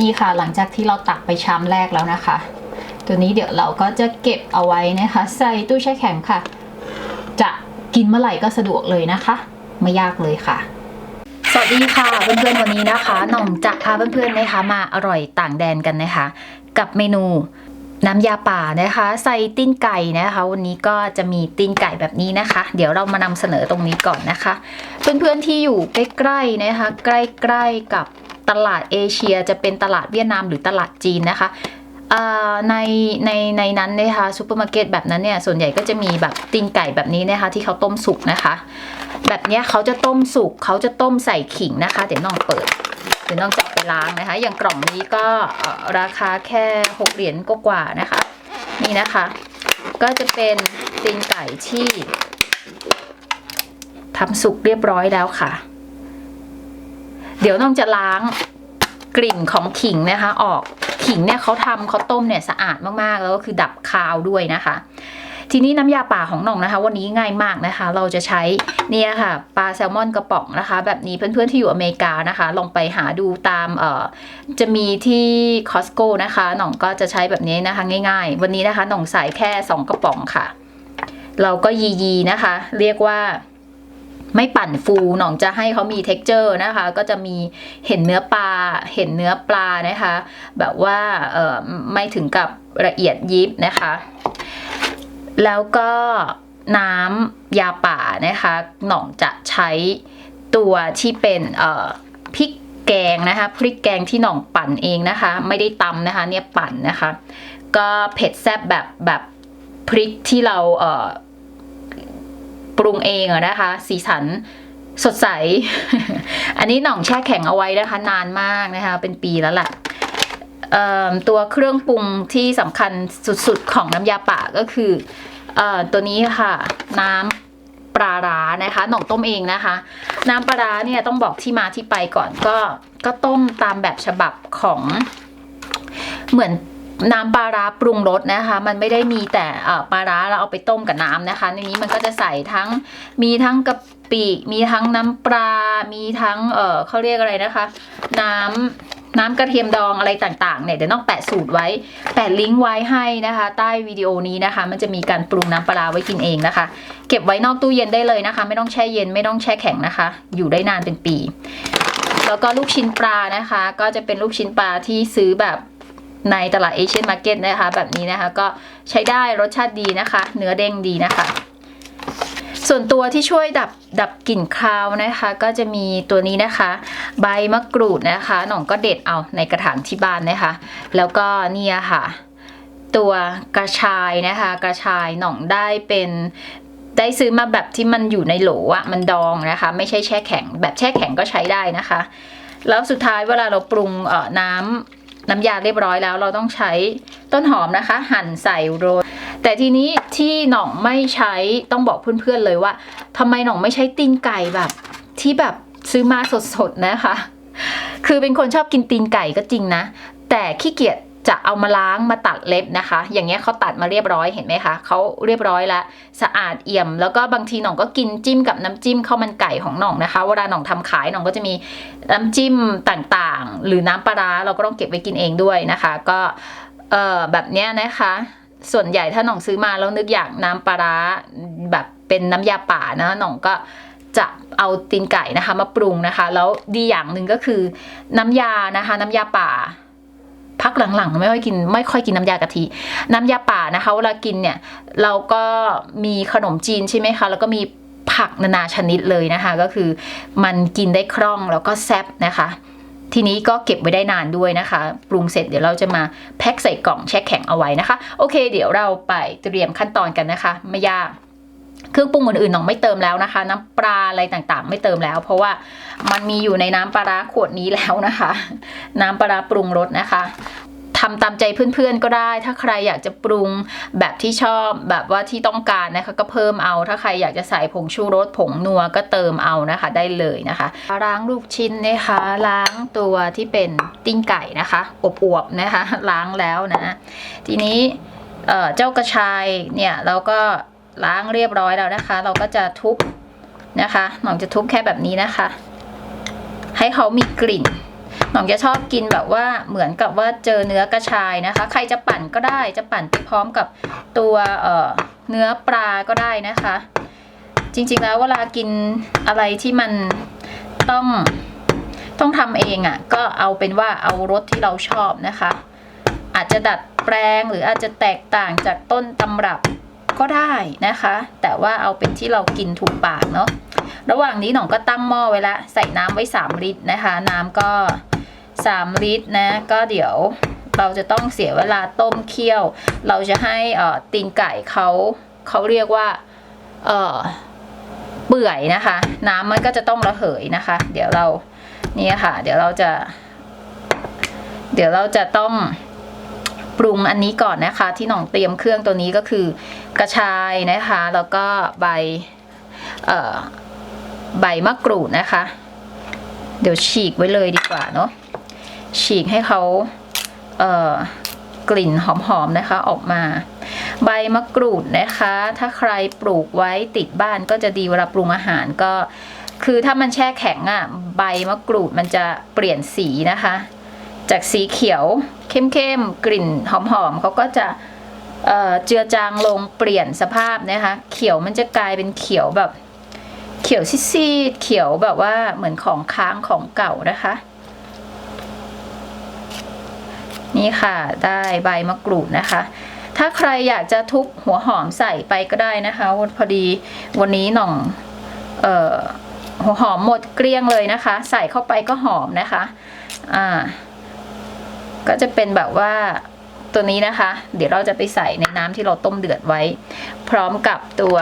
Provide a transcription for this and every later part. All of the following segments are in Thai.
นี่ค่ะหลังจากที่เราตักไปชามแรกแล้วนะคะ ตัวนี้เดี๋ยวเราก็จะเก็บเอาไว้นะคะ ใส่ตู้แช่แข็งค่ะ จะกินเมื่อไหร่ก็สะดวกเลยนะคะ ไม่ยากเลยค่ะสวัสดีค่ะเพื่อนๆวันนี้นะคะหน่องจะพาเพื่อนๆนะคะ มาอร่อยต่างแดนกันนะคะ กับเมนูน้ำยาป่านะคะ ใส่ตีนไก่นะคะ วันนี้ก็จะมีตีนไก่แบบนี้นะคะ เดี๋ยวเรามานำเสนอตรงนี้ก่อนนะคะ เพื่อนๆที่อยู่ใกล้ๆนะคะ ใกล้ๆกับ ตลาดเอเชียจะเป็นตลาดเวียดนามหรือตลาดจีนนะคะในในในนั้นนะคะซูเปอร์มาร์เก็ตแบบนั้นเนี่ยส่วนใหญ่ก็จะมีแบบตีนไก่แบบนี้นะคะที่เขาต้มสุกนะคะ แบบเนี้ยเขาจะต้มสุกเขาจะต้มใส่ขิงนะคะ เดี๋ยวน้องเปิดเดี๋ยวน้องจะไปล้างนะคะ อย่างกล่องนี้ก็ราคาแค่6เหรียญกว่านะคะ นี่นะคะ ก็จะเป็นตีนไก่ที่ทำสุกเรียบร้อยแล้วค่ะ เดี๋ยวน้องจะล้างกลิ่นของขิงนะคะ ออกขิงเนี่ยเขาทำเขาต้มเนี่ยสะอาดมากๆ แล้วก็คือดับคาวด้วยนะคะ ทีนี้น้ำยาป่าของน้องนะคะ วันนี้ง่ายมากนะคะ เราจะใช้เนี่ยค่ะปลาแซลมอนกระป๋องนะคะ แบบนี้เพื่อนๆที่อยู่อเมริกานะคะ ลองไปหาดูตามเอ่อจะมีที่คอสโก้นะคะน่องก็จะใช้แบบนี้นะคะ ง่าย ๆ วันนี้นะคะน่องใส่แค่ 2 กระป๋องค่ะ เราก็ยียีๆนะคะ เรียกว่า ไม่ปั่นฟูหน่องจะให้เขามี t e x t อร์นะคะ ก็จะมีเห็นเนื้อปลา เห็นเนื้อปลานะคะ แบบว่าเออไม่ถึงกับละเอียดยิบนะคะ แล้วก็น้ำยาป่านะคะ หน่องจะใช้ตัวที่เป็นเอ่อพริกแกงนะคะพริกแกงที่หน่องปั่นเองนะคะ ไม่ได้ตำนะคะ เนี่ยปั่นนะคะ ก็เผ็ดแซ่บแบบแบบพริกที่เราเอ่อ ปรุงเองอะนะคะ สีสันสดใส อันนี้หน่องแช่แข็งเอาไว้นะคะ นานมากนะคะ เป็นปีแล้วแหละตัวเครื่องปรุงที่สำคัญสุดๆของน้ำยาป่าก็คืออตัวนี้ค่ะ น้ำปลาร้านะคะหน่องต้มเองนะคะ น้ำปลาร้าเนี่ยต้องบอกที่มาที่ไปก่อนก็ก็ต้มตามแบบฉบับของเหมือน น้ำปลาร้าปรุงรสนะคะ มันไม่ได้มีแต่ปลาร้าเราเอาไปต้มกับน้ำนะคะ ในนี้มันก็จะใส่ทั้งมีทั้งกะปิมีทั้งน้ำปลา มีทั้งเออเขาเรียกอะไรนะคะ น้ำน้ำกระเทียมดองอะไรต่างๆเนี่ยเดี๋ยวน้องแปะสูตรไว้ แปะลิงก์ไว้ให้นะคะ ใต้วิดีโอนี้นะคะ มันจะมีการปรุงน้ำปลาไว้กินเองนะคะ เก็บไว้นอกตู้เย็นได้เลยนะคะ ไม่ต้องแช่เย็นไม่ต้องแช่แข็งนะคะ อยู่ได้นานเป็นปี แล้วก็ลูกชิ้นปลานะคะ ก็จะเป็นลูกชิ้นปลาที่ซื้อแบบ ในตลาดเอเชียนมาร์เก็ตนะคะ แบบนี้นะคะก็ใช้ได้รสชาติดีนะคะ เนื้อเด้งดีนะคะ ส่วนตัวที่ช่วยดับดับกลิ่นคาวนะคะ ก็จะมีตัวนี้นะคะ ใบมะกรูดนะคะหน่องก็เด็ดเอาในกระถางที่บ้านนะคะ แล้วก็เนี่ยค่ะ ตัวกระชายนะคะ กระชายหน่องได้เป็นได้ซื้อมาแบบที่มันอยู่ในโหลอะมันดองนะคะ ไม่ใช่แช่แข็งแบบแช่แข็งก็ใช้ได้นะคะ แล้วสุดท้ายเวลาเราปรุงเอ่อน้ำ น้ำยาเรียบร้อยแล้ว เราต้องใช้ต้นหอมนะคะ หั่นใส่โรยแต่ทีนี้ที่หน่องไม่ใช้ต้องบอกเพื่อนๆเลยว่าทำไมหน่องไม่ใช้ตีนไก่แบบ ที่แบบซื้อมาสดๆนะคะ คือเป็นคนชอบกินตีนไก่ก็จริงนะ แต่ขี้เกียจ จะเอามาล้างมาตัดเล็บนะคะ อย่างเงี้ยเขาตัดมาเรียบร้อยเห็นไหมคะเขาเรียบร้อยแล้วสะอาดเอี่ยม แล้วก็บางทีหน่องก็กินจิ้มกับน้ำจิ้มข้าวมันไก่ของหน่องนะคะ เวลาหน่องทำขายหน่องก็จะมีน้ำจิ้มต่างๆ หรือน้ำปลาเราก็ต้องเก็บไว้กินเองด้วยนะคะ ก็เออแบบเนี้ยนะคะ ส่วนใหญ่ถ้าหน่องซื้อมาแล้วนึกอยากน้ำปลาแบบเป็นน้ำยาป่านะหน่องก็จะเอาตีนไก่นะคะมาปรุงนะคะ แล้วดีอย่างหนึ่งก็คือน้ำยานะคะ น้ำยาป่า พักหลังๆ ไม่ค่อยกินไม่ค่อยกินน้ำยากะทิ น้ำยาป่านะคะเวลากินเนี่ยเราก็มีขนมจีนใช่ไหมคะ แล้วก็มีผักนานาชนิดเลยนะคะ ก็คือมันกินได้คล่องแล้วก็แซ่บนะคะ ทีนี้ก็เก็บไว้ได้นานด้วยนะคะ ปรุงเสร็จเดี๋ยวเราจะมาแพ็คใส่กล่องแช่แข็งเอาไว้นะคะ โอเค เดี๋ยวเราไปเตรียมขั้นตอนกันนะคะ ไม่ยาก เครื่องปรุงอื่นๆน้องไม่เติมแล้วนะคะ น้ำปลาอะไรต่างๆ ไม่เติมแล้ว เพราะว่ามันมีอยู่ในน้ำปลาร้าขวดนี้แล้วนะคะ น้ำปลาร้าปรุงรสนะคะทำตามใจเพื่อนๆก็ได้ ถ้าใครอยากจะปรุงแบบที่ชอบแบบว่าที่ต้องการนะคะ ก็เพิ่มเอา ถ้าใครอยากจะใส่ผงชูรสผงนัวก็เติมเอานะคะได้เลยนะคะ ล้างลูกชิ้นนะคะ ล้างตัวที่เป็นติ้งไก่นะคะอวบๆนะคะ ล้างแล้วนะ ทีนี้เจ้ากระชายเนี่ยเราก็ ล้างเรียบร้อยแล้วนะคะ เราก็จะทุบนะคะหนองจะทุบแค่แบบนี้นะคะ ให้เขามีกลิ่นหน่องจะชอบกินแบบว่าเหมือนกับว่าเจอเนื้อกระชายนะคะ ใครจะปั่นก็ได้จะปั่นไปพร้อมกับตัวเอ่อเนื้อปลาก็ได้นะคะ จริงๆแล้วเวลากินอะไรที่มันต้องต้องทำเองอะ่ะ ก็เอาเป็นว่าเอารสที่เราชอบนะคะ อาจจะดัดแปลงหรืออาจจะแตกต่างจากต้นตำรับ ก็ได้นะคะ แต่ว่าเอาเป็นที่เรากินถูกปากเนาะระหว่างนี้หน่องก็ตั้งหม้อไว้ละใส่น้ำไว้ 3 ลิตรนะคะ น้ำก็ 3 ลิตรนะ ก็เดี๋ยวเราจะต้องเสียเวลาต้มเคี่ยว เราจะให้อ่อตีนไก่เขาเขาเรียกว่าเอ่อเปื่อยนะคะ น้ำมันก็จะต้องระเหยนะคะ เดี๋ยวเรานี่ค่ะ เดี๋ยวเราจะ เดี๋ยวเราจะต้อง ปรุงอันนี้ก่อนนะคะ ที่หน่องเตรียมเครื่องตัวนี้ก็คือกระชายนะคะ แล้วก็ใบใบมะกรูดนะคะ เดี๋ยวฉีกไว้เลยดีกว่าเนาะฉีกให้เขาเกลิ่นหอมๆนะคะออกมา ใบมะกรูดนะคะ ถ้าใครปลูกไว้ติดบ้านก็จะดีเวลาปรุงอาหารก็ คือถ้ามันแช่แข็งอะ่ะใบมะกรูดมันจะเปลี่ยนสีนะคะ จากสีเขียวเข้มๆกลิ่นหอมๆเขาก็จะเเจือจางลงเปลี่ยนสภาพนะคะ เขียวมันจะกลายเป็นเขียวแบบ เขียวซีดๆเขียวแบบว่าเหมือนของค้างของเก่านะคะ นี่ค่ะได้ใบมะกรูดนะคะ ถ้าใครอยากจะทุบหัวหอมใส่ไปก็ได้นะคะพอดีวันนี้หน่องออหัวหอมหมดเกลี้ยงเลยนะคะ ใส่เข้าไปก็หอมนะคะ อ่า ก็จะเป็นแบบว่าตัวนี้นะคะ เดี๋ยวเราจะไปใส่ในน้ำที่เราต้มเดือดไว้ พร้อมกับตัว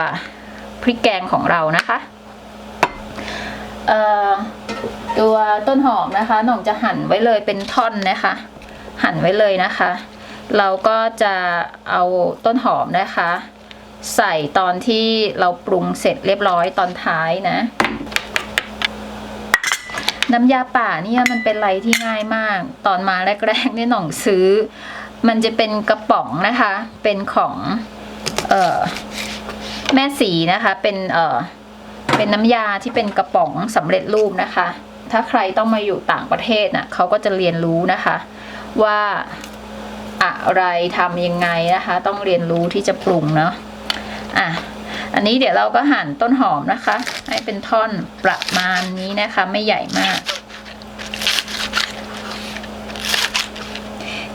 พริกแกงของเรานะคะตัวต้นหอมนะคะหน่องจะหั่นไว้เลยเป็นท่อนนะคะ หั่นไว้เลยนะคะ เราก็จะเอาต้นหอมนะคะ ใส่ตอนที่เราปรุงเสร็จเรียบร้อยตอนท้ายนะ น้ำยาป่าเนี่ยมันเป็นอะไรที่ง่ายมาก ตอนมาแรกๆเนี่ยหน่องซื้อ มันจะเป็นกระป๋องนะคะ เป็นของเอ่อแม่สีนะคะ เป็นเอ่อเป็นน้ำยาที่เป็นกระป๋องสำเร็จรูปนะคะ ถ้าใครต้องมาอยู่ต่างประเทศน่ะเขาก็จะเรียนรู้นะคะ ว่าอะไรทำยังไงนะคะ ต้องเรียนรู้ที่จะปรุงเนาะอะ อันนี้เดี๋ยวเราก็หั่นต้นหอมนะคะ ให้เป็นท่อนประมาณนี้นะคะ ไม่ใหญ่มาก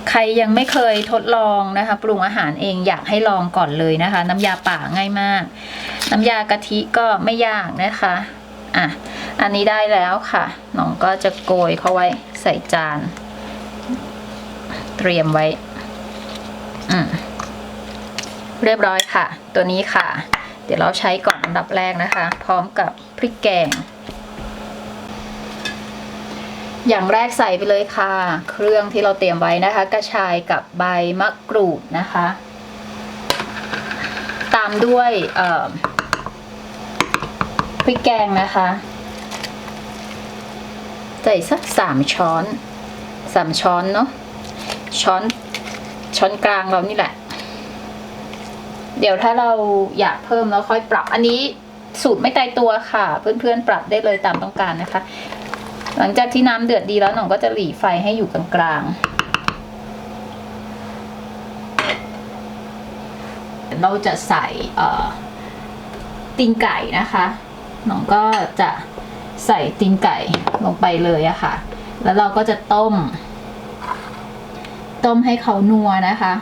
ใครยังไม่เคยทดลองนะคะ ปรุงอาหารเองอยากให้ลองก่อนเลยนะคะ น้ำยาป่าง่ายมาก น้ำยากะทิก็ไม่ยากนะคะอะอันนี้ได้แล้วค่ะน้องก็จะโกยเข้าไว้ใส่จาน เตรียมไว้ อืมเรียบร้อยค่ะ ตัวนี้ค่ะ เดี๋ยวเราใช้ก่อนอันดับแรกนะคะ พร้อมกับพริกแกง อย่างแรกใส่ไปเลยค่ะ เครื่องที่เราเตรียมไว้นะคะ กระชายกับใบมะกรูดนะคะ ตามด้วยพริกแกงนะคะ ใส่สักสามช้อนสามช้อนเนาะช้อนช้อนกลางเรานี่แหละ เดี๋ยวถ้าเราอยากเพิ่มแล้วค่อยปรับอันนี้สูตรไม่ตายตัวค่ะ เพื่อนๆ ปรับได้เลยตามต้องการนะคะ หลังจากที่น้ำเดือดดีแล้วหน่องก็จะหลีไฟให้อยู่กลางๆเราจะใส่เอ่อตีนไก่นะคะหน่องก็จะใส่ตีนไก่ลงไปเลยอะค่ะ แล้วเราก็จะต้ม ต้มให้เขานัวนะคะ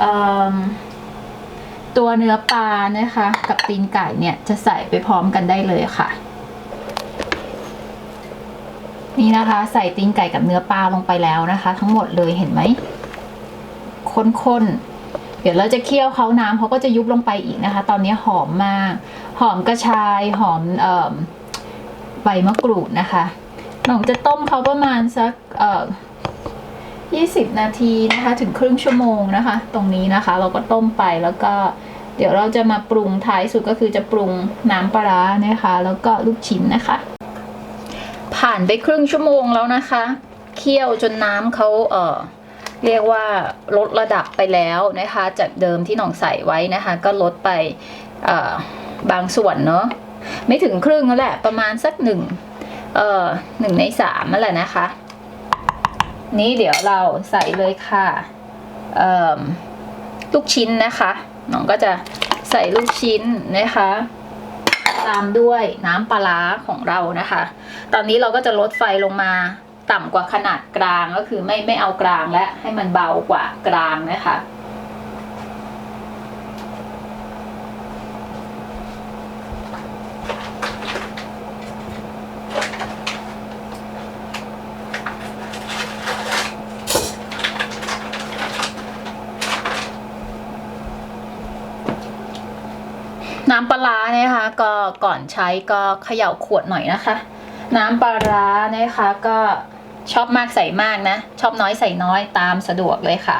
เอิ่ม ตัวเนื้อปลานะคะ กับตีนไก่เนี่ยจะใส่ไปพร้อมกันได้เลยค่ะ นี่นะคะ ใส่ตีนไก่กับเนื้อปลาลงไปแล้วนะคะ ทั้งหมดเลยเห็นไหมข้นๆ เดี๋ยวเราจะเคี่ยวเขาน้ำเขาก็จะยุบลงไปอีกนะคะ ตอนนี้หอมมาก หอมกระชายหอมเอ่อใบมะกรูดนะคะหนองจะต้มเขาประมาณสักเอ่อ 20 นาทีนะคะถึงครึ่งชั่วโมงนะคะ ตรงนี้นะคะ เราก็ต้มไปแล้วก็เดี๋ยวเราจะมาปรุงท้ายสุดก็คือจะปรุงน้ำปลาร้านะคะ แล้วก็ลูกชิ้นนะคะ ผ่านไปครึ่งชั่วโมงแล้วนะคะเคี่ยวจนน้ำเขาเอ่อเรียกว่าลดระดับไปแล้วนะคะ จากเดิมที่หน่องใส่ไว้นะคะ ก็ลดไปเออบางส่วนเนาะไม่ถึงครึ่งแล้วแหละประมาณสักหนึ่งเออหนึ่งในสามนั่นแหละนะคะ นี้เดี๋ยวเราใส่เลยค่ะลูกชิ้นนะคะน้องก็จะใส่ลูกชิ้นนะคะ ตามด้วยน้ำปลาของเรานะคะ ตอนนี้เราก็จะลดไฟลงมาต่ำกว่าขนาดกลางก็คือไม่ไม่เอากลางและให้มันเบากว่ากลางนะคะ น้ำปลาร้านะคะก็ก่อนใช้ก็เขย่าขวดหน่อยนะคะ น้ำปลาร้านะคะก็ชอบมากใส่มากนะ ชอบน้อยใส่น้อยตามสะดวกเลยค่ะ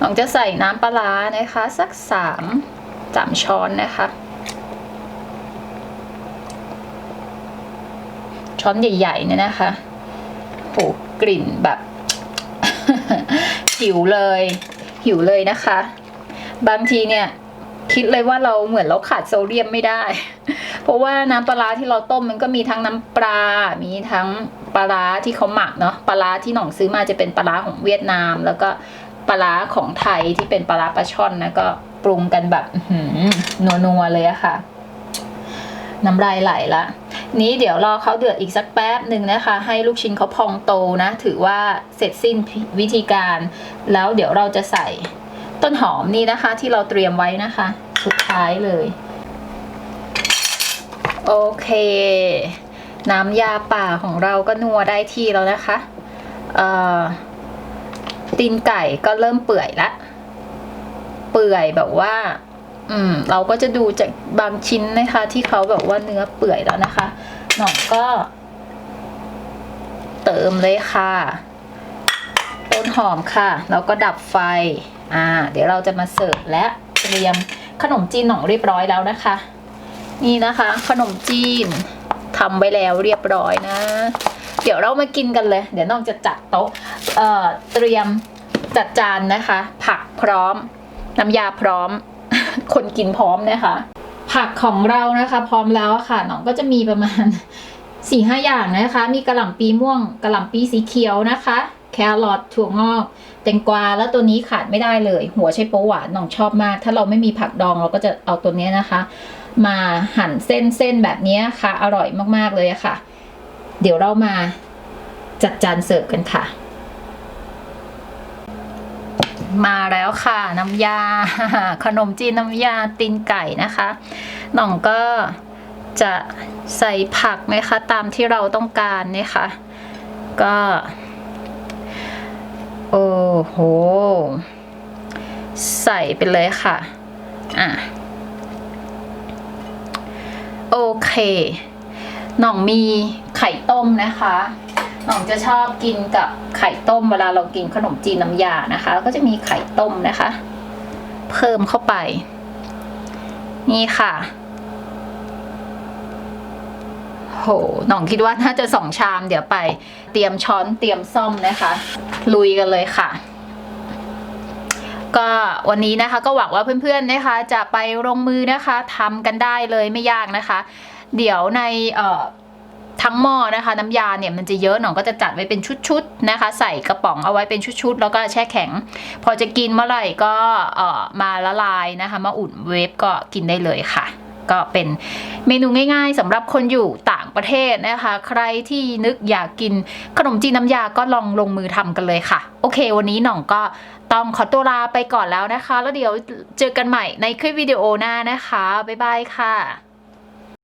ลองจะใส่น้ำปลาร้านะคะ สักสามสามช้อนนะคะ ช้อนใหญ่ๆเนี่ยนะคะโหกลิ่นแบบหิวเลย หิวเลยนะคะ บางทีเนี่ย คิดเลยว่าเราเหมือนเราขาดโซเดียมไม่ได้ เพราะว่าน้ำปลาร้าที่เราต้มมันก็มีทั้งน้ำปลา มีทั้งปลาร้าที่เขาหมักเนาะปลาร้าที่หน่องซื้อมาจะเป็นปลาร้าของเวียดนาม แล้วก็ปลาร้าของไทยที่เป็นปลาร้าปลาช่อนนะก็ปรุงกันแบบนัวนัวๆเลยอะค่ะ น้ำลายไหลละนี้เดี๋ยวรอเขาเดือดอีกสักแป๊บหนึ่งนะคะ ให้ลูกชิ้นเขาพองโตนะ ถือว่าเสร็จสิ้นวิธีการ แล้วเดี๋ยวเราจะใส่ ต้นหอมนี่นะคะ ที่เราเตรียมไว้นะคะ สุดท้ายเลย โอเค น้ำยาป่าของเราก็นัวได้ที่แล้วนะคะเอ่อตีนไก่ก็เริ่มเปื่อยละ เปื่อยแบบว่า อืม เราก็จะดูจากบางชิ้นนะคะ ที่เขาแบบว่าเนื้อเปื่อยแล้วนะคะ หน่องก็ เติมเลยค่ะ ต้นหอมค่ะ แล้วก็ดับไฟ อ่า เดี๋ยวเราจะมาเสิร์ฟและเตรียมขนมจีนหน่องเรียบร้อยแล้วนะคะ นี่นะคะ ขนมจีนทำไว้แล้วเรียบร้อยนะ เดี๋ยวเรามากินกันเลย เดี๋ยวน้องจะจัดโต๊ะเอ่อเตรียมจัดจานนะคะ ผักพร้อม น้ำยาพร้อม คนกินพร้อมนะคะ ผักของเรานะคะ พร้อมแล้วค่ะน้องก็จะมีประมาณสี่ห้าอย่างนะคะ มีกระหล่ำปีม่วงกระหล่ำปีสีเขียวนะคะ แครอทถั่วงอกแตงกวาแล้วตัวนี้ขาดไม่ได้เลย หัวไชโป๊หวานน้องชอบมาก ถ้าเราไม่มีผักดองเราก็จะเอาตัวนี้นะคะ มาหั่นเส้นเส้นแบบนี้ค่ะ อร่อยมากๆเลยค่ะ เดี๋ยวเรามาจัดจานเสิร์ฟกันค่ะ มาแล้วค่ะ น้ำยา ขนมจีนน้ำยาตีนไก่นะคะหน่องก็จะใส่ผักนะคะตามที่เราต้องการนะคะ ก็ อ้โห ใส่ไปเลยค่ะ อะ โอเคหน่องมีไข่ต้มนะคะหน่องจะชอบกินกับไข่ต้มเวลาเรากินขนมจีนน้ำยานะคะ ก็จะมีไข่ต้มนะคะ เพิ่มเข้าไป นี่ค่ะ โหหน่องคิดว่าน่าจะสองชามเดี๋ยวไป เตรียมช้อนเตรียมซ่อมนะคะ ลุยกันเลยค่ะ ก็วันนี้นะคะก็หวังว่าเพื่อนๆนะคะ จะไปลงมือนะคะทำกันได้เลยไม่ยากนะคะ เดี๋ยวในเอ่อทั้งหม้อนะคะ น้ำยาเนี่ยมันจะเยอะหน่องก็จะจัดไว้เป็นชุดๆนะคะ ใส่กระป๋องเอาไว้เป็นชุดๆ แล้วก็แช่แข็ง พอจะกินเมื่อไหร่ก็เอ่อมาละลายนะคะ มาอุ่นเวฟก็กินได้เลยค่ะ ก็เป็นเมนูง่าย ๆสำหรับคนอยู่ต่างประเทศนะคะ ใครที่นึกอยากกินขนมจีนน้ำยาก็ลองลงมือทำกันเลยค่ะ โอเค วันนี้หน่องก็ต้องขอตัวลาไปก่อนแล้วนะคะ แล้วเดี๋ยวเจอกันใหม่ในคลิปวิดีโอหน้านะคะ บ๊ายบายค่ะ